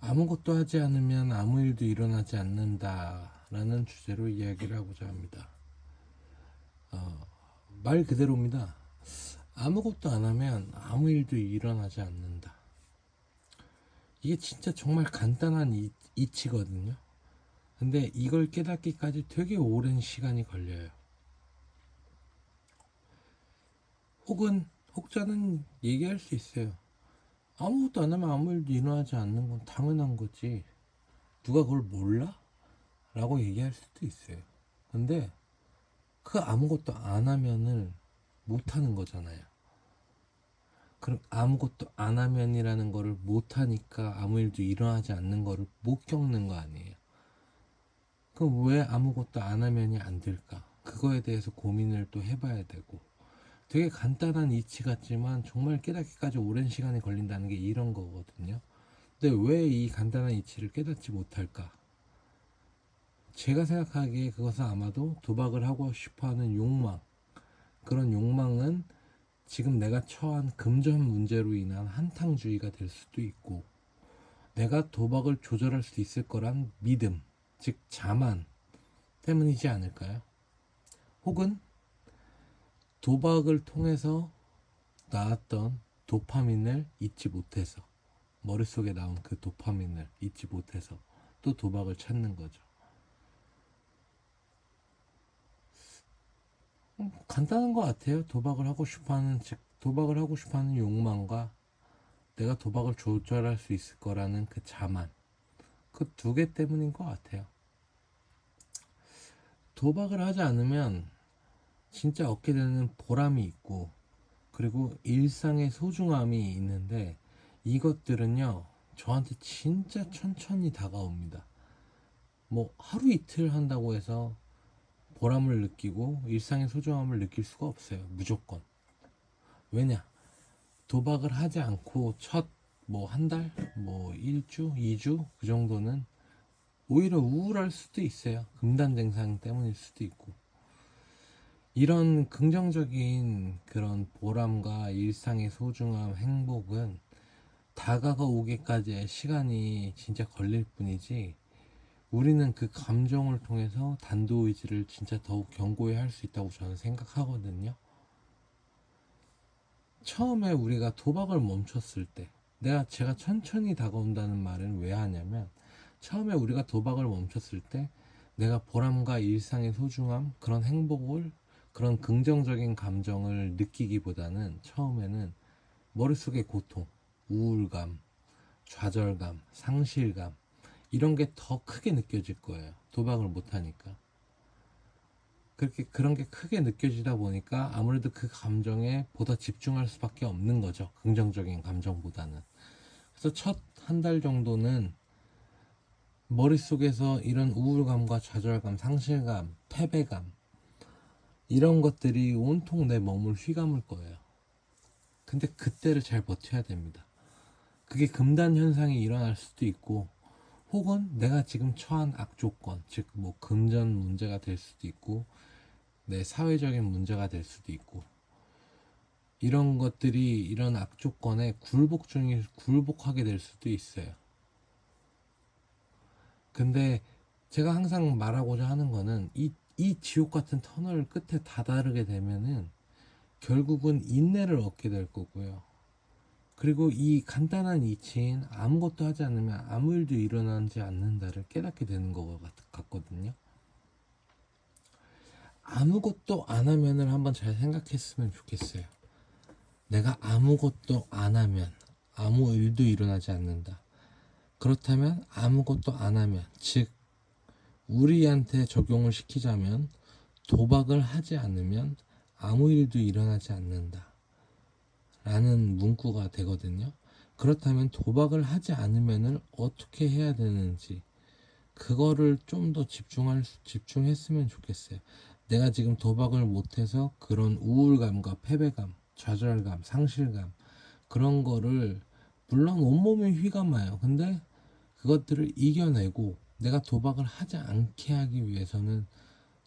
아무것도 하지 않으면 아무 일도 일어나지 않는다라는 주제로 이야기를 하고자 합니다. 어, 말 그대로입니다. 아무것도 안 하면 아무 일도 일어나지 않는다. 이게 진짜 정말 간단한 이, 이치거든요. 근데 이걸 깨닫기까지 되게 오랜 시간이 걸려요. 혹은 혹자는 얘기할 수 있어요. 아무것도 안 하면 아무 일도 일어나지 않는 건 당연한 거지. 누가 그걸 몰라? 라고 얘기할 수도 있어요. 근데 그 아무것도 안 하면을 못 하는 거잖아요. 그럼 아무것도 안 하면이라는 거를 못 하니까 아무 일도 일어나지 않는 거를 못 겪는 거 아니에요. 그럼 왜 아무것도 안 하면이 안 될까? 그거에 대해서 고민을 또 해봐야 되고. 되게 간단한 이치 같지만 정말 깨닫기까지 오랜 시간이 걸린다는 게 이런 거거든요. 근데 왜 이 간단한 이치를 깨닫지 못할까? 제가 생각하기에 그것은 아마도 도박을 하고 싶어 하는 욕망. 그런 욕망은 지금 내가 처한 금전 문제로 인한 한탕주의가 될 수도 있고, 내가 도박을 조절할 수 있을 거란 믿음, 즉 자만 때문이지 않을까요? 혹은 도박을 통해서 나왔던 도파민을 잊지 못해서 머릿속에 나온 그 도파민을 잊지 못해서 또 도박을 찾는 거죠. 음, 간단한 것 같아요. 도박을 하고 싶어하는 즉 도박을 하고 싶어하는 욕망과 내가 도박을 조절할 수 있을 거라는 그 자만 그 두 개 때문인 것 같아요. 도박을 하지 않으면 진짜 얻게 되는 보람이 있고 그리고 일상의 소중함이 있는데 이것들은요 저한테 진짜 천천히 다가옵니다. 뭐 하루 이틀 한다고 해서 보람을 느끼고 일상의 소중함을 느낄 수가 없어요. 무조건. 왜냐? 도박을 하지 않고 첫 뭐 한 달, 뭐 일주, 이주 그 정도는 오히려 우울할 수도 있어요. 금단증상 때문일 수도 있고. 이런 긍정적인 그런 보람과 일상의 소중함, 행복은 다가가 오기까지의 시간이 진짜 걸릴 뿐이지 우리는 그 감정을 통해서 단도의지를 진짜 더욱 견고히 할 수 있다고 저는 생각하거든요. 처음에 우리가 도박을 멈췄을 때 내가 제가 천천히 다가온다는 말은 왜 하냐면 처음에 우리가 도박을 멈췄을 때 내가 보람과 일상의 소중함 그런 행복을 그런 긍정적인 감정을 느끼기보다는 처음에는 머릿속의 고통, 우울감, 좌절감, 상실감 이런 게 더 크게 느껴질 거예요. 도박을 못 하니까. 그렇게 그런 게 크게 느껴지다 보니까 아무래도 그 감정에 보다 집중할 수밖에 없는 거죠. 긍정적인 감정보다는. 그래서 첫 한 달 정도는 머릿속에서 이런 우울감과 좌절감, 상실감, 패배감 이런 것들이 온통 내 몸을 휘감을 거예요. 근데 그때를 잘 버텨야 됩니다. 그게 금단 현상이 일어날 수도 있고, 혹은 내가 지금 처한 악조건, 즉, 뭐, 금전 문제가 될 수도 있고, 내 사회적인 문제가 될 수도 있고, 이런 것들이 이런 악조건에 굴복 중에 굴복하게 될 수도 있어요. 근데 제가 항상 말하고자 하는 거는 이, 이 지옥 같은 터널 끝에 다다르게 되면은 결국은 인내를 얻게 될 거고요. 그리고 이 간단한 이치인 아무것도 하지 않으면 아무 일도 일어나지 않는다를 깨닫게 되는 것 같- 같거든요. 아무것도 안 하면을 한번 잘 생각했으면 좋겠어요. 내가 아무것도 안 하면 아무 일도 일어나지 않는다. 그렇다면 아무것도 안 하면, 즉, 우리한테 적용을 시키자면 도박을 하지 않으면 아무 일도 일어나지 않는다. 라는 문구가 되거든요. 그렇다면 도박을 하지 않으면은 어떻게 해야 되는지 그거를 좀 더 집중할 수- 집중했으면 좋겠어요. 내가 지금 도박을 못해서 그런 우울감과 패배감, 좌절감, 상실감 그런 거를 물론 온몸이 휘감아요. 근데 그것들을 이겨내고 내가 도박을 하지 않게 하기 위해서는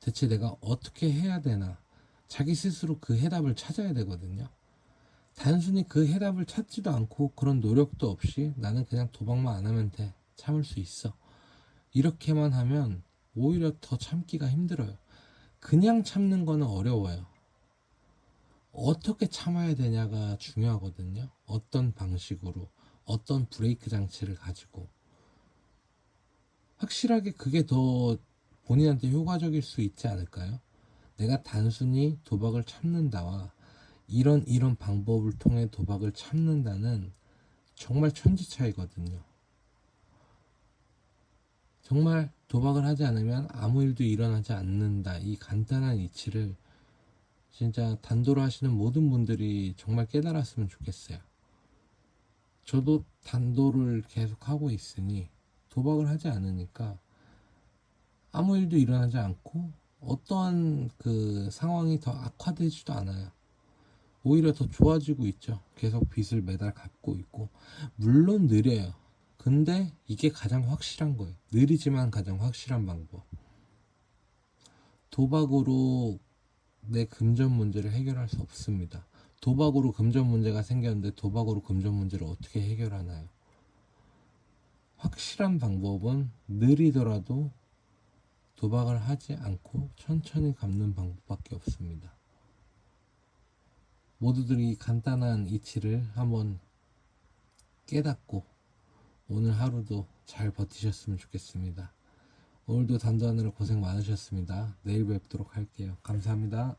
대체 내가 어떻게 해야 되나 자기 스스로 그 해답을 찾아야 되거든요. 단순히 그 해답을 찾지도 않고 그런 노력도 없이 나는 그냥 도박만 안 하면 돼. 참을 수 있어. 이렇게만 하면 오히려 더 참기가 힘들어요. 그냥 참는 거는 어려워요. 어떻게 참아야 되냐가 중요하거든요. 어떤 방식으로, 어떤 브레이크 장치를 가지고. 확실하게 그게 더 본인한테 효과적일 수 있지 않을까요? 내가 단순히 도박을 참는다와 이런 이런 방법을 통해 도박을 참는다는 정말 천지 차이거든요. 정말 도박을 하지 않으면 아무 일도 일어나지 않는다. 이 간단한 이치를 진짜 단도로 하시는 모든 분들이 정말 깨달았으면 좋겠어요. 저도 단도를 계속 하고 있으니 도박을 하지 않으니까 아무 일도 일어나지 않고 어떠한 그 상황이 더 악화되지도 않아요. 오히려 더 좋아지고 있죠. 계속 빚을 매달 갚고 있고 물론 느려요. 근데 이게 가장 확실한 거예요. 느리지만 가장 확실한 방법. 도박으로 내 금전 문제를 해결할 수 없습니다. 도박으로 금전 문제가 생겼는데 도박으로 금전 문제를 어떻게 해결하나요? 확실한 방법은 느리더라도 도박을 하지 않고 천천히 갚는 방법밖에 없습니다. 모두들 이 간단한 이치를 한번 깨닫고 오늘 하루도 잘 버티셨으면 좋겠습니다. 오늘도 단도하느라 고생 많으셨습니다. 내일 뵙도록 할게요. 감사합니다.